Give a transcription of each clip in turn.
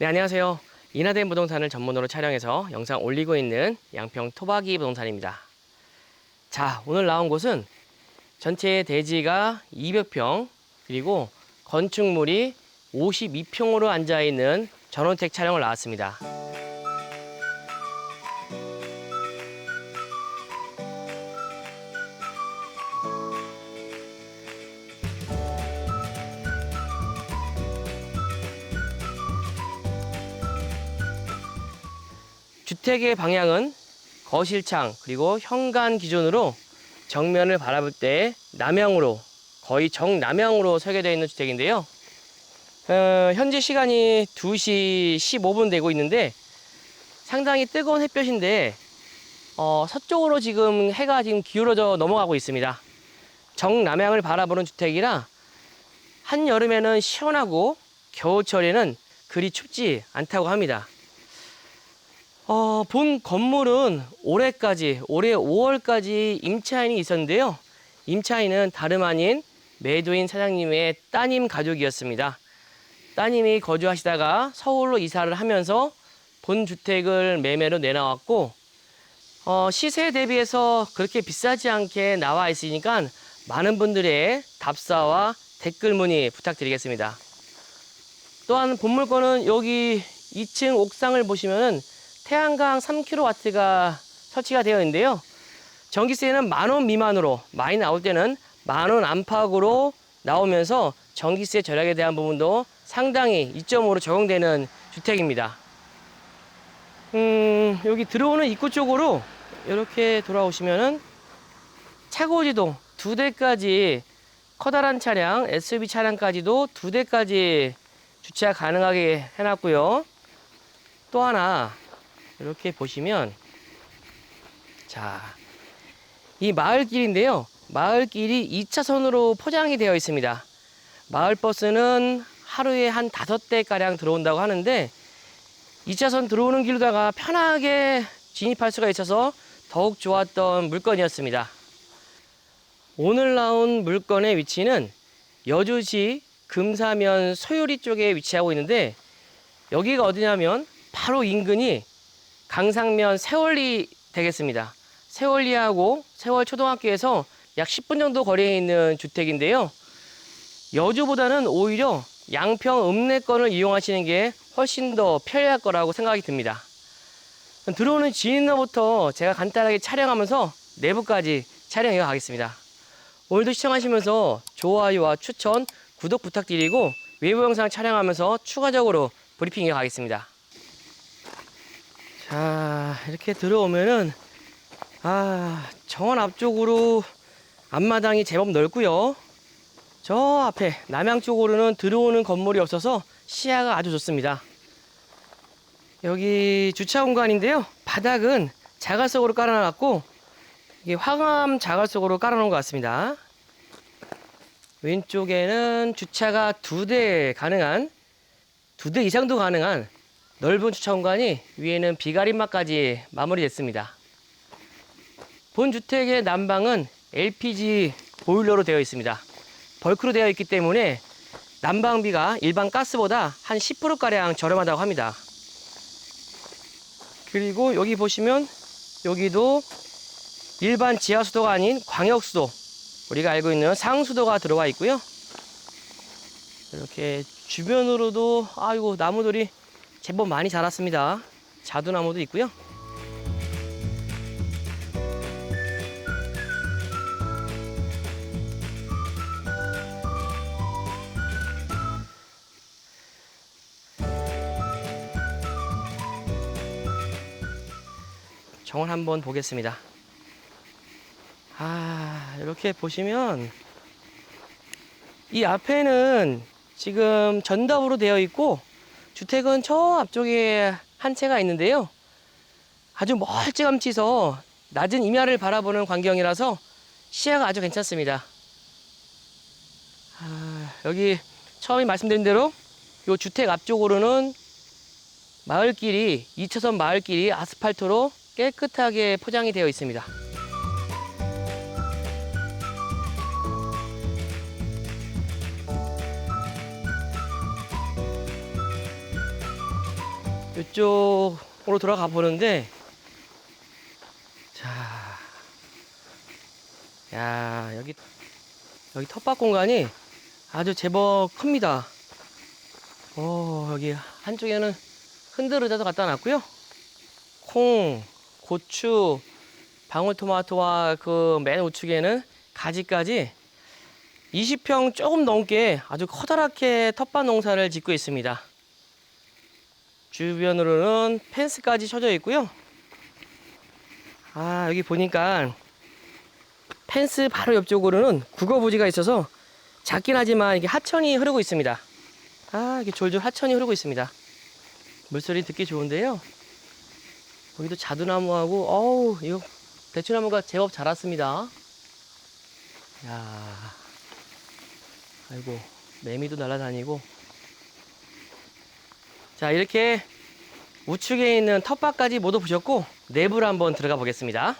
네, 안녕하세요. 인하된 부동산을 전문으로 촬영해서 영상 올리고 있는 양평 토박이 부동산입니다. 자, 오늘 나온 곳은 전체 대지가 200평, 그리고 건축물이 52평으로 앉아있는 전원택 촬영을 나왔습니다. 주택의 방향은 거실창 그리고 현관 기준으로 정면을 바라볼 때 남향으로 거의 정남향으로 설계되어 있는 주택인데요. 어, 현재 시간이 2시 15분 되고 있는데 상당히 뜨거운 햇볕인데 어, 서쪽으로 지금 해가 지금 기울어져 넘어가고 있습니다. 정남향을 바라보는 주택이라 한여름에는 시원하고 겨울철에는 그리 춥지 않다고 합니다. 어, 본 건물은 올해까지, 올해 5월까지 임차인이 있었는데요. 임차인은 다름 아닌 매도인 사장님의 따님 가족이었습니다. 따님이 거주하시다가 서울로 이사를 하면서 본 주택을 매매로 내놔왔고, 어, 시세 대비해서 그렇게 비싸지 않게 나와 있으니까 많은 분들의 답사와 댓글 문의 부탁드리겠습니다. 또한 본 물건은 여기 2층 옥상을 보시면은 태양광 3kW가 설치가 되어 있는데요. 전기세는 만 원 미만으로 많이 나올 때는 만 원 안팎으로 나오면서 전기세 절약에 대한 부분도 상당히 이점으로 적용되는 주택입니다. 음, 여기 들어오는 입구 쪽으로 이렇게 돌아오시면은 차고지도 두 대까지 커다란 차량, SUV 차량까지도 두 대까지 주차 가능하게 해놨고요. 또 하나 이렇게 보시면 자, 이 마을길인데요. 마을길이 2차선으로 포장이 되어 있습니다. 마을버스는 하루에 한 다섯 대가량 들어온다고 하는데 2차선 들어오는 길로다가 편하게 진입할 수가 있어서 더욱 좋았던 물건이었습니다. 오늘 나온 물건의 위치는 여주시 금사면 소요리 쪽에 위치하고 있는데 여기가 어디냐면 바로 인근이 강상면 세월리 되겠습니다. 세월리하고 세월 초등학교에서 약 10분 정도 거리에 있는 주택인데요. 여주보다는 오히려 양평 읍내권을 이용하시는 게 훨씬 더 편리할 거라고 생각이 듭니다. 들어오는 지인로부터 제가 간단하게 촬영하면서 내부까지 촬영해 가겠습니다. 오늘도 시청하시면서 좋아요와 추천, 구독 부탁드리고 외부 영상 촬영하면서 추가적으로 브리핑해 가겠습니다. 자, 이렇게 들어오면은, 아, 정원 앞쪽으로 앞마당이 제법 넓고요. 저 앞에 남양 쪽으로는 들어오는 건물이 없어서 시야가 아주 좋습니다. 여기 주차 공간인데요. 바닥은 자갈석으로 깔아놨고, 이게 화감 자갈석으로 깔아놓은 것 같습니다. 왼쪽에는 주차가 두 대 가능한, 두 대 이상도 가능한 넓은 주차 공간이 위에는 비가림막까지 마무리됐습니다. 본 주택의 난방은 LPG 보일러로 되어 있습니다. 벌크로 되어 있기 때문에 난방비가 일반 가스보다 한 10%가량 저렴하다고 합니다. 그리고 여기 보시면 여기도 일반 지하수도가 아닌 광역수도 우리가 알고 있는 상수도가 들어와 있고요. 이렇게 주변으로도 아이고 나무들이 제법 많이 자랐습니다. 자두나무도 있고요. 정원 한번 보겠습니다. 아, 이렇게 보시면 이 앞에는 지금 전답으로 되어 있고 주택은 저 앞쪽에 한 채가 있는데요. 아주 멀찌감치서 낮은 임야를 바라보는 광경이라서 시야가 아주 괜찮습니다. 아, 여기 처음에 말씀드린 대로 이 주택 앞쪽으로는 마을길이 2차선 마을길이 아스팔트로 깨끗하게 포장이 되어 있습니다. 이쪽으로 들어가 보는데 자, 야 여기 여기 텃밭 공간이 아주 제법 큽니다. 오 여기 한쪽에는 흔들의자도 갖다 놨고요. 콩, 고추, 방울토마토와 그 맨 우측에는 가지까지 20평 조금 넘게 아주 커다랗게 텃밭 농사를 짓고 있습니다. 주변으로는 펜스까지 쳐져 있고요. 아, 여기 보니까 펜스 바로 옆쪽으로는 국어부지가 있어서 작긴 하지만 이게 하천이 흐르고 있습니다. 아, 이게 졸졸 하천이 흐르고 있습니다. 물소리 듣기 좋은데요. 여기도 자두나무하고, 어우, 이거 대추나무가 제법 자랐습니다. 야 아이고, 매미도 날아다니고. 자, 이렇게 우측에 있는 텃밭까지 모두 보셨고, 내부로 한번 들어가 보겠습니다.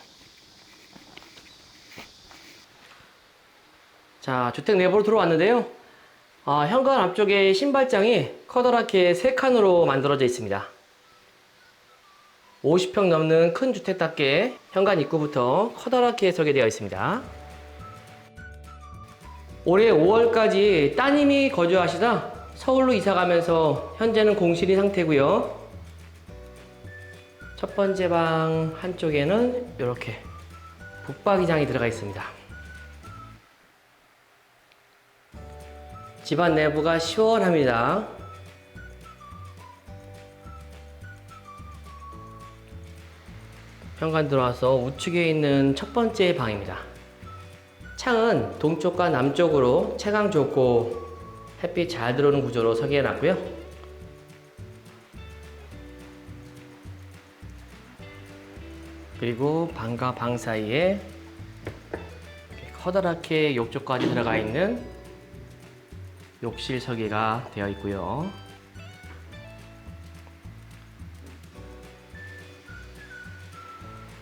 자, 주택 내부로 들어왔는데요. 아, 현관 앞쪽에 신발장이 커다랗게 세 칸으로 만들어져 있습니다. 50평 넘는 큰 주택답게 현관 입구부터 커다랗게 설계되어 있습니다. 올해 5월까지 따님이 거주하시다 서울로 이사 가면서 현재는 공실인 상태고요. 첫 번째 방 한쪽에는 이렇게 북박이장이 들어가 있습니다. 집안 내부가 시원합니다. 현관 들어와서 우측에 있는 첫 번째 방입니다. 창은 동쪽과 남쪽으로 채광 좋고 햇빛 잘 들어오는 구조로 설계해 놨고요. 그리고 방과 방 사이에 커다랗게 욕조까지 들어가 있는 욕실 설계가 되어 있고요.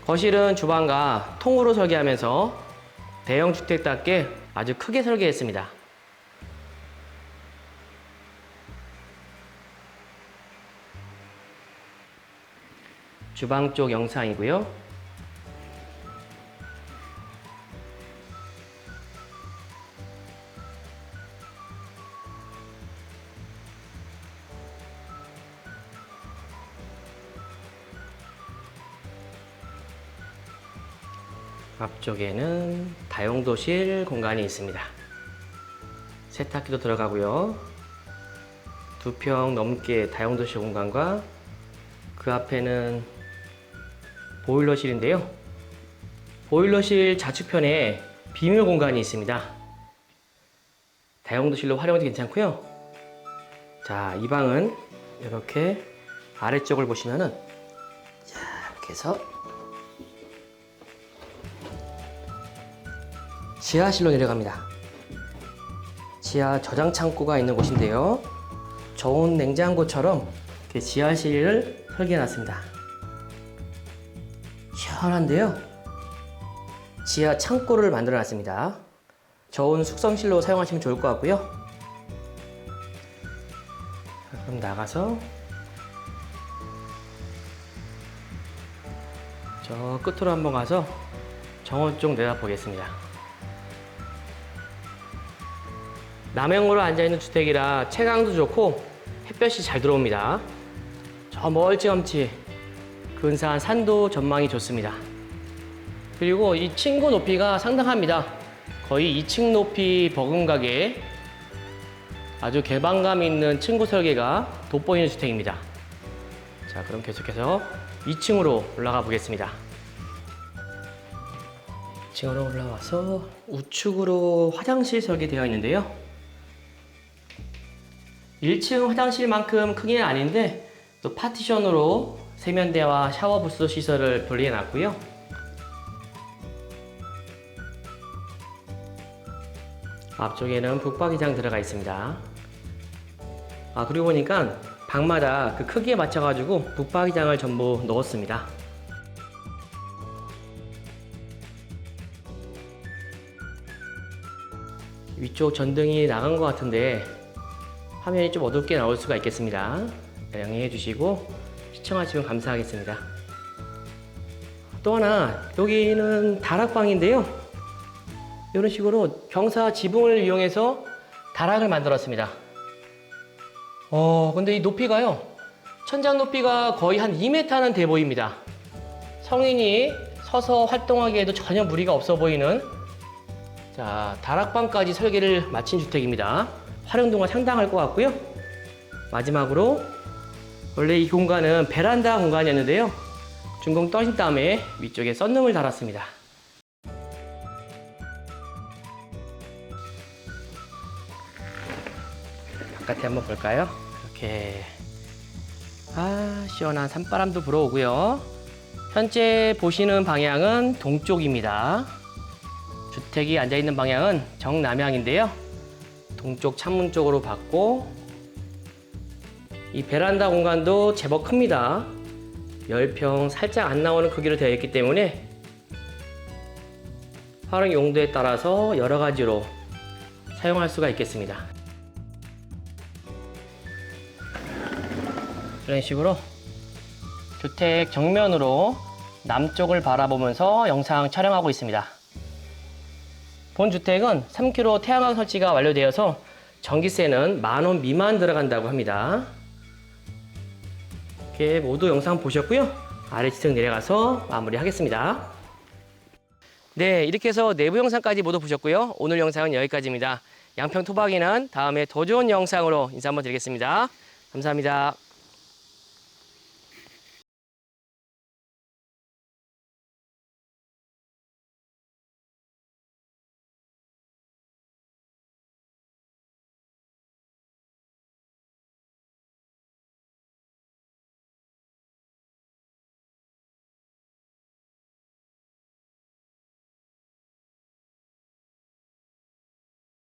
거실은 주방과 통으로 설계하면서 대형 주택답게 아주 크게 설계했습니다. 주방 쪽 영상이고요. 앞쪽에는 다용도실 공간이 있습니다. 세탁기도 들어가고요. 두 평 넘게 다용도실 공간과 그 앞에는 보일러실인데요. 보일러실 좌측편에 비밀 공간이 있습니다. 다용도실로 활용해도 괜찮고요. 자, 이 방은 이렇게 아래쪽을 보시면은 자, 이렇게 해서 지하실로 내려갑니다. 지하 저장 창고가 있는 곳인데요. 저온 냉장고처럼 이렇게 지하실을 설계해 놨습니다. 시원한데요. 지하 창고를 만들어 놨습니다. 저온 숙성실로 사용하시면 좋을 것 같고요. 자, 그럼 나가서 저 끝으로 한번 가서 정원 쪽 내다보겠습니다. 남향으로 앉아있는 주택이라 채광도 좋고 햇볕이 잘 들어옵니다. 저 멀찌감치 근사한 산도 전망이 좋습니다. 그리고 이 층고 높이가 상당합니다. 거의 2층 높이 버금가게 아주 개방감 있는 층고 설계가 돋보이는 주택입니다. 자, 그럼 계속해서 2층으로 올라가 보겠습니다. 2층으로 올라와서 우측으로 화장실 설계되어 있는데요. 1층 화장실만큼 크기는 아닌데 또 파티션으로 세면대와 샤워 부스 시설을 분리해 놨고요. 앞쪽에는 북박이장 들어가 있습니다. 아 그리고 보니까 방마다 그 크기에 맞춰 가지고 북박이장을 전부 넣었습니다. 위쪽 전등이 나간 것 같은데 화면이 좀 어둡게 나올 수가 있겠습니다. 양해해 주시고 시청하시면 감사하겠습니다. 또 하나 여기는 다락방인데요. 이런 식으로 경사 지붕을 이용해서 다락을 만들었습니다. 어, 근데 이 높이가요. 천장 높이가 거의 한 2m는 돼 보입니다. 성인이 서서 활동하기에도 전혀 무리가 없어 보이는 자, 다락방까지 설계를 마친 주택입니다. 활용도가 상당할 것 같고요. 마지막으로 원래 이 공간은 베란다 공간이었는데요. 준공 떠신 다음에 위쪽에 썬룸을 달았습니다. 바깥에 한번 볼까요? 이렇게 아 시원한 산바람도 불어오고요. 현재 보시는 방향은 동쪽입니다. 주택이 앉아 있는 방향은 정남향인데요. 동쪽 창문 쪽으로 받고 이 베란다 공간도 제법 큽니다. 10평 살짝 안 나오는 크기로 되어 있기 때문에 활용 용도에 따라서 여러 가지로 사용할 수가 있겠습니다. 이런 식으로 주택 정면으로 남쪽을 바라보면서 영상 촬영하고 있습니다. 본 주택은 3km 태양광 설치가 완료되어서 전기세는 만원 미만 들어간다고 합니다. 이렇게 모두 영상 보셨고요. 아래 지층 내려가서 마무리하겠습니다. 네, 이렇게 해서 내부 영상까지 모두 보셨고요. 오늘 영상은 여기까지입니다. 양평 토박이는 다음에 더 좋은 영상으로 인사 한번 드리겠습니다. 감사합니다.